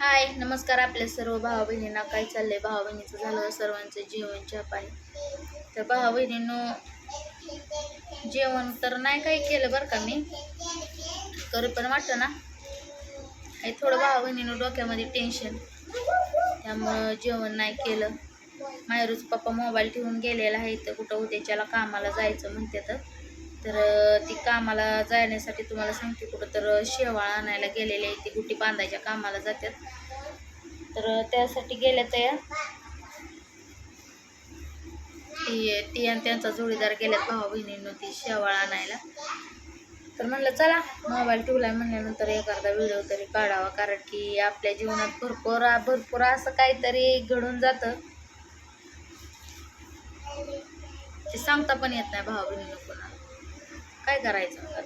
हाय नमस्कार आपल्या सर्व भावा बहिणींना काय चाललंय? भावा बहिणीचं झालं सर्वांचं जेवण चहा आहे तर भावा बहिणीनं जेवण तर नाही काही केलं बरं का मी. करू पण वाटतं ना. हे थोडं भावा बहिणीनं डोक्यामध्ये टेन्शन त्यामुळं जेवण नाही केलं. मायरूच पप्पा मोबाईल ठेवून गेलेला आहे तर कुठं उद्याच्याला कामाला जायचं म्हणते तर. तर ती कामाला जाण्यासाठी तुम्हाला सांगते कुठं तर शेवाळ आणायला गेलेले आहे ती गुटी बांधायच्या कामाला जातात तर त्यासाठी गेल्या त्या ती ती आणि त्यांचा जोडीदार गेल्यात भावा बहिणींनो ती शेवाळ आणायला. तर म्हणलं चला मोबाईल ठेवलाय म्हणल्यानंतर एखादा व्हिडिओ तरी काढावा कारण की आपल्या जीवनात भरपूर भरपूर असं काहीतरी घडून जातं. ते सांगता पण येत नाही भावा बहिणीनं कोणाला. काय करायचं?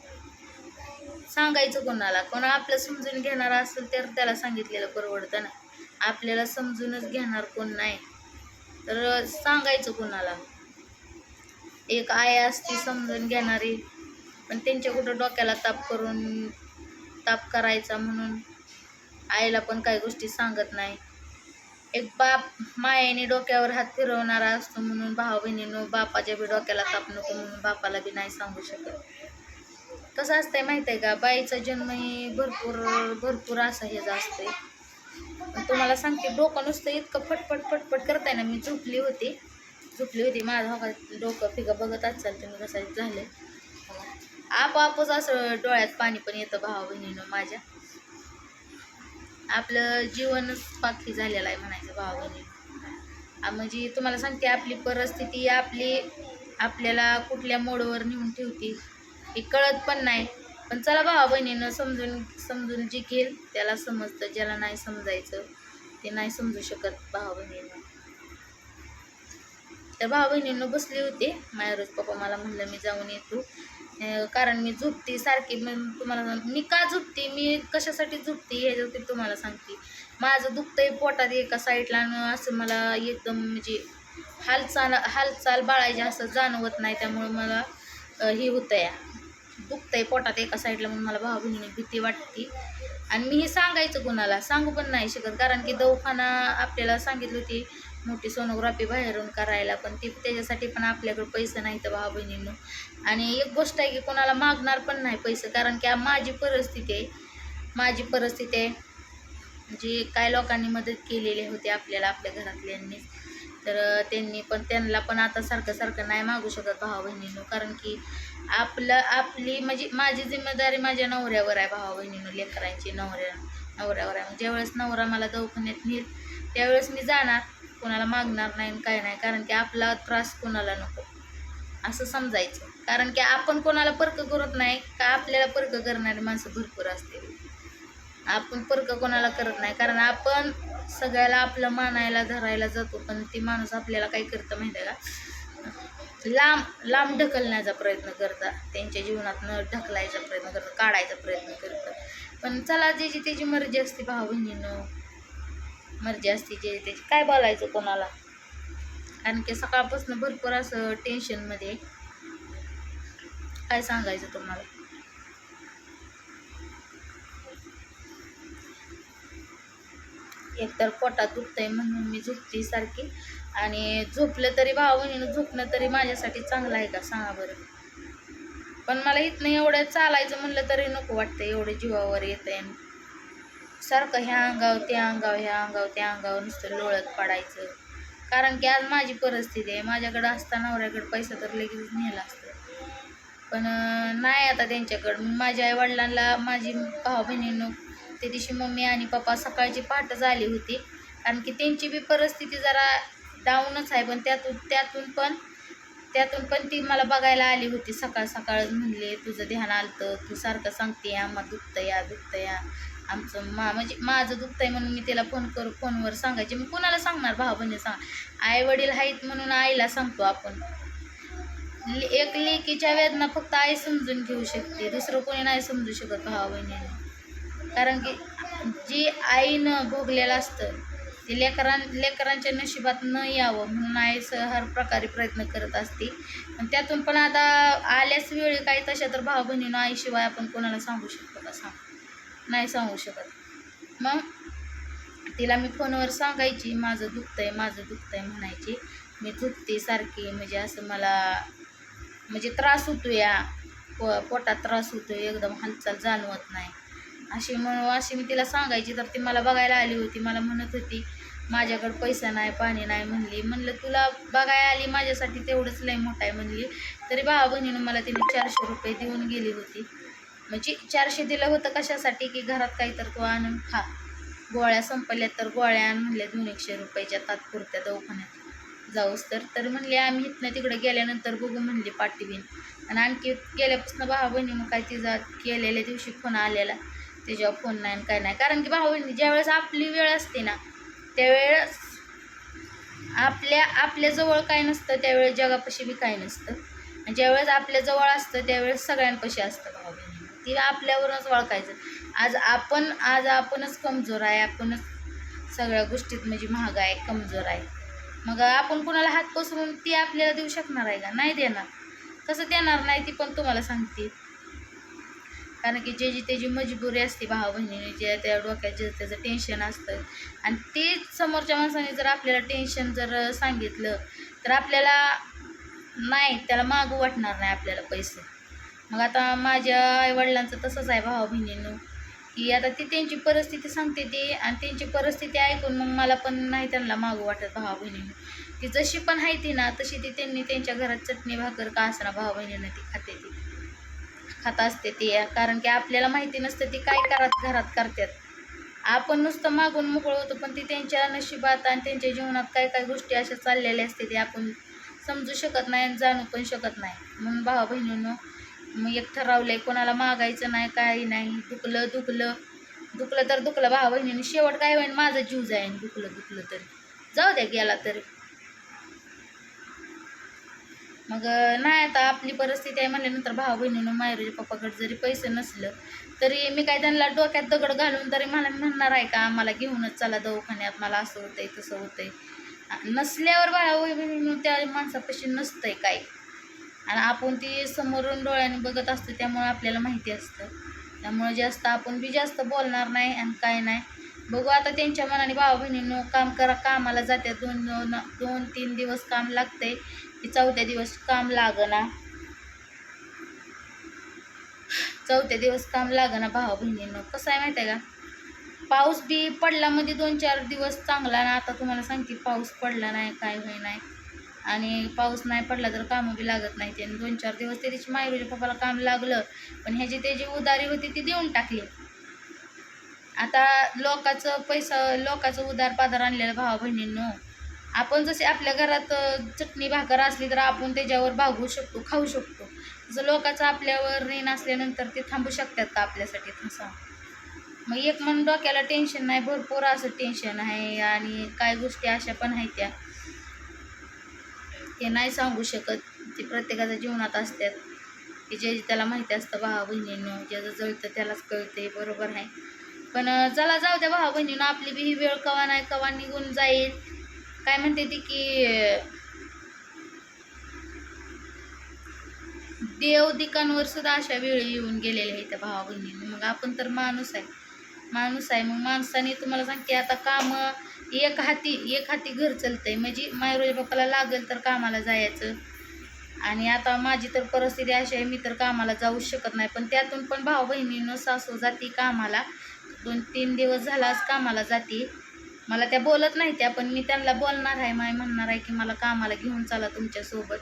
सांगायचं कोणाला? कोणा आपलं समजून घेणार असेल तर त्याला सांगितलेलं परवडतं ना. आपल्याला समजूनच घेणार कोण नाही. तर सांगायचं कोणाला? एक आई असती समजून घेणारी पण त्यांच्या कुठं डोक्याला ताप करून ताप करायचा म्हणून आईला पण काही गोष्टी सांगत नाही. एक बाप मायेने डोक्यावर हात फिरवणारा असतो म्हणून भाऊ बहिणीनं बापाच्या बी डोक्याला ताप नको म्हणून बापाला बी नाही सांगू शकत. कसं असतंय माहीत आहे का? बाईचा जन्मही भरपूर भरपूर असा हे असतंय. तुम्हाला सांगते डोकं नुसतं इतकं फटफट फटफट करताय ना मी झोपली होती. झोपली होती माझा डोकं फिगं बघत असाल तुम्ही कसं झालं आपोआपच असं डोळ्यात पाणी पण येतं भावा बहिणीनं माझ्या. आपलं जीवनच पाखी झालेलं आहे म्हणायचं भावा म्हणजे तुम्हाला सांगते आपली परिस्थिती आपली आपल्याला कुठल्या मोडवर नेऊन ठेवते हे कळत पण नाही. पण चला भावा बहिणीनं समजून समजून जे घेईल त्याला समजतं. ज्याला नाही समजायचं ते नाही समजू शकत भावा बहिणीनं. तर भावा बहिणीनं बसले होते. माझ्या रोज पप्पा मला म्हणलं मी जाऊन येतो. कारण मी झोपते सारखी मग तुम्हाला मी का झोपते? मी कशासाठी झोपते? ह्याच्यावरती तुम्हाला सांगते. माझं दुखतंय पोटात एका साईडला असं मला एकदम म्हणजे हालचाल हालचाल बाळायची असं जाणवत नाही. त्यामुळं मला हे होतं या दुखतंय पोटात एका साईडला म्हणून मला भाऊ बहिणी भीती वाटते. आणि मी हे सांगायचं कोणाला? सांगू पण नाही शकत. कारण की दवाखाना आपल्याला सांगितली होती मोठी सोनोग्राफी बाहेरून करायला पण ती त्याच्यासाठी पण आपल्याकडे पैसे नाही तर भाऊ बहिणींनो. आणि एक गोष्ट आहे की कोणाला मागणार पण नाही पैसे कारण की माझी परिस्थिती आहे. माझी परिस्थिती आहे जी काय लोकांनी मदत केलेली होती आपल्याला आपल्या घरातल्यांनी. तर त्यांनी पण त्यांना पण आता सारखं सारखं नाही मागू शकत भावा बहिणीनं कारण की आपलं आपली म्हणजे माझी जिम्मेदारी माझ्या नवऱ्यावर आहे भावा बहिणीनं लेकरांची नवऱ्या नवऱ्यावर आहे. ज्यावेळेस नवरा मला दवाखान्यात नेईल त्यावेळेस मी जाणार कोणाला मागणार नाही आणि काय नाही कारण की आपला त्रास कोणाला नको. असं समजायचं. कारण की आपण कोणाला पर्क करत नाही का आपल्याला पर्क करणारी माणसं भरपूर असते. आपण पर्क कोणाला करत नाही कारण आपण सगळ्याला आपलं मानायला धरायला जातो पण ती माणूस आपल्याला काय करतं माहिती आहे का? लांब लांब ढकलण्याचा प्रयत्न करतात त्यांच्या जीवनात न ढकलायचा प्रयत्न करतात काढायचा प्रयत्न करतात पण चला ज्याची त्याची मर्जी असते भाऊ बहिणीनं मर्जी असते जे त्याची. काय बोलायचं कोणाला? कारण की सकाळपासून भरपूर असं टेन्शनमध्ये आहे. काय सांगायचं तुम्हाला? एकतर पोटात दुखतंय म्हणून मी झोपते सारखी. आणि झोपलं तरी भावनीनं बहिणीनं झोपणं तरी माझ्यासाठी चांगलं आहे का? सांगा बरं. पण मला इथनं एवढं चालायचं म्हणलं तरी नको वाटतं एवढं जीवावर येतंय सारखं ह्या अंगावर त्या अंगावर ह्या अंगावर त्या अंगावर नुसतं लोळत पडायचं. कारण की आज माझी परिस्थिती आहे. माझ्याकडं असता नवऱ्याकडं पैसा तर लगेच नेला असतं. पण नाही आता त्यांच्याकडं. माझ्या आईवडिलांना माझी भाऊ बहिणीनं त्या दिवशी मम्मी आणि पप्पा सकाळची पहाटच आली होती. कारण की त्यांची बी परिस्थिती जरा डाऊनच आहे. पण त्यातून त्यातून पण त्यातून पण ती मला बघायला आली होती. सकाळ सकाळच म्हणले तुझं ध्यान आलतं. तू सारखं सांगते या मग दुखतं या दुखतं या आमचं मा म्हणजे माझं दुखतंय म्हणून मी त्याला फोन करू फोनवर सांगायचे. मी कोणाला सांगणार? भाऊ बहिणी सांग. आई वडील आहेत म्हणून आईला सांगतो आपण. ले- एक लेकीच्या वेदना फक्त आई समजून घेऊ शकते. दुसरं कोणी नाही समजू शकत भावा बहिणीने कारण की जी आईनं भोगलेलं असतं ते लेकरां लेकरांच्या नशिबात न यावं म्हणून आई स हर प्रकारे प्रयत्न करत असते. पण त्यातून पण आता आल्याच वेळी काही तशा तर भाऊ बहिणीनं आईशिवाय आपण कोणाला सांगू शकतो का? सांग. नाही सांगू शकत. मग तिला मी फोनवर सांगायची माझं दुखतंय माझं दुखतंय म्हणायची. मी दुखते सारखी म्हणजे असं मला म्हणजे त्रास होतो या पो पोटात त्रास होतो एकदम हालचाल जाणवत नाही. अशी म्हणून अशी मी तिला सांगायची तर ती मला बघायला आली होती मला म्हणत होती माझ्याकडं पैसा नाही पाणी नाही म्हणली. म्हणलं तुला बघायला आली माझ्यासाठी तेवढंच लय मोठं आहे म्हणली. तरी भावा बहिणीनं मला तिने चारशे रुपये देऊन गेली होती. म्हणजे चारशे दिलं होतं कशासाठी की घरात काही तर तू आणून खा. गोळ्या संपल्या तर गोळ्या आण म्हणल्या दोन एकशे रुपयाच्या तात्पुरत्या दवाखान्यात. जाऊस तर. तर म्हणले आम्ही इथनं तिकडे गेल्यानंतर बघू म्हणली पाठीबीन आणि आणखी गेल्यापासून भावा मग काय तिचा गेलेल्या दिवशी फोन आलेला. त्याच्यावर फोन नाही आणि काय नाही. कारण की भाऊ बहिणी ज्यावेळेस आपली वेळ असते ना त्यावेळेस आपल्या आपल्याजवळ काय नसतं त्यावेळेस जगापाशी बी काय नसतं. आणि ज्यावेळेस आपल्याजवळ असतं त्यावेळेस सगळ्यांपाशी असतं भाऊ ती आपल्यावरूनच ओळखायचं. आज आपण आज आपणच कमजोर आहे आपणच सगळ्या गोष्टीत म्हणजे महाग आहे कमजोर आहे. मग आपण कुणाला हात पसरून ती आपल्याला देऊ शकणार आहे का? नाही देणार. कसं देणार नाही ती पण तुम्हाला सांगते. कारण की जे जी त्याची मजबुरी असते भावा बहिणीने जे त्या डोक्यात जे त्याचं टेन्शन असतं. आणि तेच समोरच्या माणसाने जर आपल्याला टेन्शन जर सांगितलं तर आपल्याला नाही त्याला मागू वाटणार नाही आपल्याला पैसे. मग आता माझ्या आईवडिलांचं तसंच आहे भावा बहिणीनं की आता ती त्यांची परिस्थिती सांगते ती आणि त्यांची परिस्थिती ऐकून मग मला पण नाही त्यांना मागू वाटत भावा बहिणीनं. ती जशी पण आहे ती ना तशी ती त्यांनी त्यांच्या घरात चटणी भाकर का असणार भावा बहिणीनं ती खाते ती. खात असते ती कारण की आपल्याला माहिती नसतं ती काय करत घरात करतात आपण नुसतं मागून मोकळं होतो पण ती त्यांच्या नशिबात आणि त्यांच्या जीवनात काय काय गोष्टी अशा चाललेल्या असते ते आपण समजू शकत नाही आणि जाणू पण शकत नाही. म्हणून भावा बहिणीनं मग एक ठरवलंय कोणाला मागायचं नाही काही नाही दुखलं दुखलं. दुखलं तर दुखलं भावा बहिणीने शेवट काय होईन माझा जीव जाईन दुखलं दुखलं तरी. जाऊ द्या गेला तरी. मग नाही आता आपली परिस्थिती आहे म्हणल्यानंतर भावा बहिणीनं मायरूच्या पप्पाकडे जरी पैसे नसलं तरी मी काय त्यांना डोक्यात दगड घालून तरी मला म्हणणार आहे का आम्हाला घेऊनच चला दवाखान्यात मला असं होतंय तसं होतंय. नसल्यावर भावा बहिणी त्या माणसापाशी नसतंय काय आणि आपण ती समोरून डोळ्याने बघत असतो त्यामुळे आपल्याला माहिती असतं. त्यामुळे जास्त आपण बी जास्त बोलणार नाही आणि काय नाही. बघू आता त्यांच्या मनाने भावा बहिणींनो काम करा कामाला जाते दोन दोन दोन तीन दिवस काम लागते की चौथ्या दिवस काम लागना. चौथ्या दिवस काम लागना भावा बहिणीनं कसं आहे माहिती आहे का? पाऊस बी पडला मध्ये दोन चार दिवस चांगला ना. आता तुम्हाला सांगते पाऊस पडला नाही काय होई नाही आणि पाऊस नाही पडला तर कामं बी लागत नाही आणि दोन चार दिवस ते तिची मायरूच्या पप्पाला काम लागलं पण ह्याची त्याची उदारी होती ती देऊन टाकली. आता लोकाचं पैसा लोकाचं उदार पादार आणलेलं भावा बहिणींनो आपण जसे आपल्या घरात चटणी भाकर असली तर आपण त्याच्यावर भागू शकतो खाऊ शकतो. जसं लोकाचं आपल्यावर ऋण असल्यानंतर ते थांबू शकतात का आपल्यासाठी तसं? मग एक म्हणून डोक्याला टेन्शन नाही भरपूर असं टेन्शन आहे आणि काय गोष्टी अशा पण आहेत त्या. ते नाही सांगू शकत. ते प्रत्येकाच्या जीवनात असतात. की जे त्याला माहिती असतं भावा बहिणीनं ज्याचं जळतं त्यालाच कळते बरोबर आहे. पण चला जाऊ द्या भावा बहिणीनं आपली बी ही वेळ कवा नाही कवा निघून जाईल. काय म्हणते ती की देव दिकांवर सुद्धा अशा वेळी येऊन गेलेल्या आहेत त्या भावा बहिणीनं. मग आपण तर माणूस आहे. माणूस आहे. मग माणसाने तुम्हाला सांगते आता कामं एक हाती एक हाती घर चालतंय. म्हणजे मायरोजी बाप्पाला लागेल तर कामाला जायचं. आणि आता माझी तर परिस्थिती अशी आहे मी तर कामाला जाऊ शकत नाही. पण त्यातून पण भाऊ बहिणीनं सासू जाती कामाला. दोन तीन दिवस झाला आज कामाला जाते. मला त्या बोलत नाही त्या पण मी त्यांना बोलणार आहे माय म्हणणार आहे की मला कामाला घेऊन चला तुमच्यासोबत.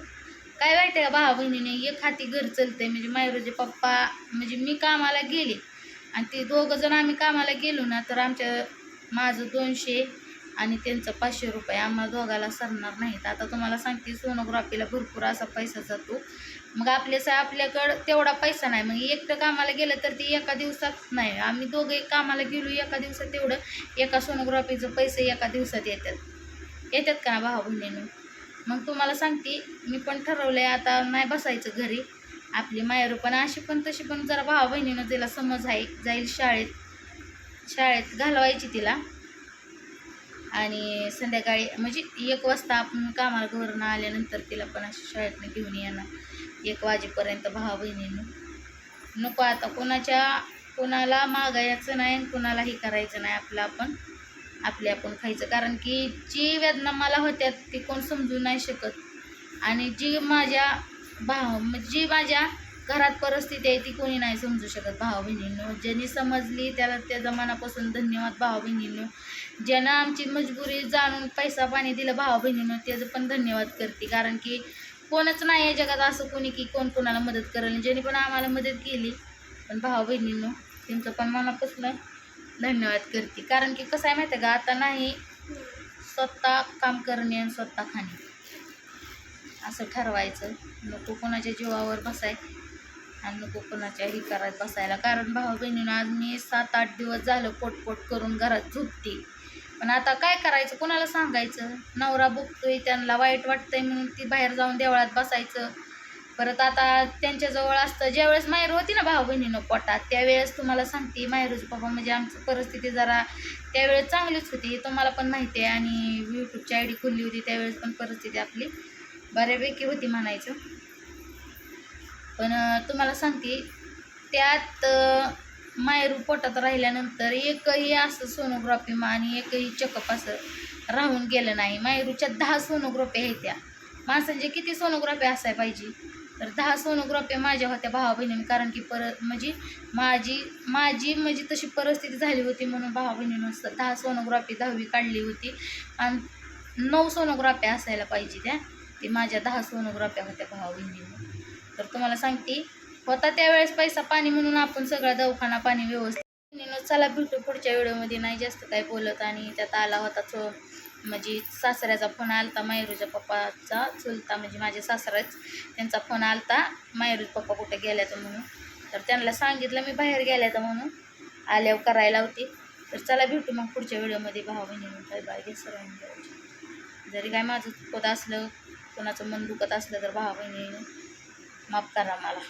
काय माहिती आहे का भावा बहिणीने? एक हाती घर चालतंय. म्हणजे मायरोजी पप्पा म्हणजे मी कामाला गेले. आणि ते दोघं जण आम्ही कामाला गेलो ना तर आमच्या माझं दोनशे आणि त्यांचं पाचशे रुपये आम्हाला दोघाला सरणार नाहीत. आता तुम्हाला सांगते सोनोग्राफीला भरपूर असा पैसा जातो. मग आपल्याचा आपल्याकडं तेवढा पैसा नाही. मग एकटं कामाला गेलं तर ते एका दिवसात नाही. आम्ही दोघं एक कामाला गेलो एका दिवसात तेवढं एका सोनोग्राफीचं पैसे एका दिवसात येतात. येतात का भाऊ बहिणीनं? मग तुम्हाला सांगते मी पण ठरवलं आहे आता नाही बसायचं घरी. आपली मायरू पण अशी पण तशी पण जरा भावा बहिणीनं तिला समज आहे जाईल शाळेत. शाळेत घालवायची तिला. आणि संध्याकाळी म्हणजे एक वाजता आपण कामाला घरून आल्यानंतर तिला पण अशी शाळेतनं घेऊन येणार एक वाजेपर्यंत भावा बहिणीनं. नको आता कोणाच्या कोणाला मागायचं नाही आणि कोणालाही करायचं नाही आपलं आपण. आपली आपण खायचं. कारण की जी वेदना मला होत्या ती कोण समजू नाही शकत. आणि जी माझ्या भाव म्हणजे जी माझ्या घरात परिस्थिती आहे ती कोणी नाही समजू शकत भाऊ बहिणींनो. ज्यांनी समजली त्याला त्याचा मनापासून धन्यवाद भाऊ बहिणींनो. ज्यानं आमची मजबुरी जाणून पैसा पाणी दिलं भाऊ बहिणींनो त्याचं पण धन्यवाद करते. कारण की कोणच नाही आहे जगात असं कोणी की कोण कोणाला मदत करेल. ज्यांनी पण आम्हाला मदत केली पण भाऊ बहिणींनो त्यांचं पण मनापासून धन्यवाद करते. कारण की कसं आहे माहिती आहे का? आता नाही स्वतः काम करणे आणि स्वतः खाणे. असं ठरवायचं. नको कोणाच्या जीवावर बसाय आणि नको कोणाच्या ही करत बसायला. कारण भाऊ बहिणीनं आज मी सात आठ दिवस झालं पोटपोट करून घरात झोपते. पण आता काय करायचं? कोणाला सांगायचं? नवरा बघतोय त्यांना वाईट वाटतंय म्हणून ती बाहेर जाऊन देवळात बसायचं. परत आता त्यांच्याजवळ असतं. ज्यावेळेस माहेर होती ना भाऊ बहिणीनं पोटात त्यावेळेस तुम्हाला सांगते माहेरूच बाबा म्हणजे आमची परिस्थिती जरा त्यावेळेस चांगलीच होती. तुम्हाला पण माहिती आहे आणि यूट्यूबची आय डी खुलली होती त्यावेळेस पण परिस्थिती आपली बऱ्यापैकी होती म्हणायचं. पण तुम्हाला सांगते त्यात मायरू पोटात राहिल्यानंतर एकही असं सोनोग्राफी आणि एकही चेकअप असं राहून गेलं नाही. मायरूच्या दहा सोनोग्राफी आहेत त्या. माणसांचे किती सोनोग्राफी असाय पाहिजे? तर दहा सोनोग्राफी माझ्या होत्या भावा बहिणीने कारण की परत म्हणजे माझी माझी म्हणजे तशी परिस्थिती झाली होती म्हणून भावा बहिणीनं दहा सोनोग्राफी दहावी काढली होती. आणि नऊ सोनोग्राफी असायला पाहिजे त्या. ते माझ्या दहा सोनोग्राफ्या होत्या भावा बहिणीने. तर तुम्हाला सांगते होता त्यावेळेस पैसा पाणी म्हणून आपण सगळा दवाखाना पाणी व्यवस्थित चला भेटू पुढच्या व्हिडिओमध्ये नाही जास्त काय बोलत आणि त्यात आला होता तो म्हणजे सासऱ्याचा फोन आलता मायरूच्या पप्पाचा चुलता म्हणजे माझे सासराच त्यांचा फोन आलता मायरूज पप्पा कुठे गेल्याचं म्हणून. तर त्यांना सांगितलं मी बाहेर गेल्याचं म्हणून आल्यावर करायला होती. तर चला भेटू मग पुढच्या व्हिडिओमध्ये भाऊ बहिणी बाय बाय घे सर्वांनी जरी काय माझं चुकत असलं कोणाचं मन दुखत असलं तर भावा बहिणीनं माफ करा मला.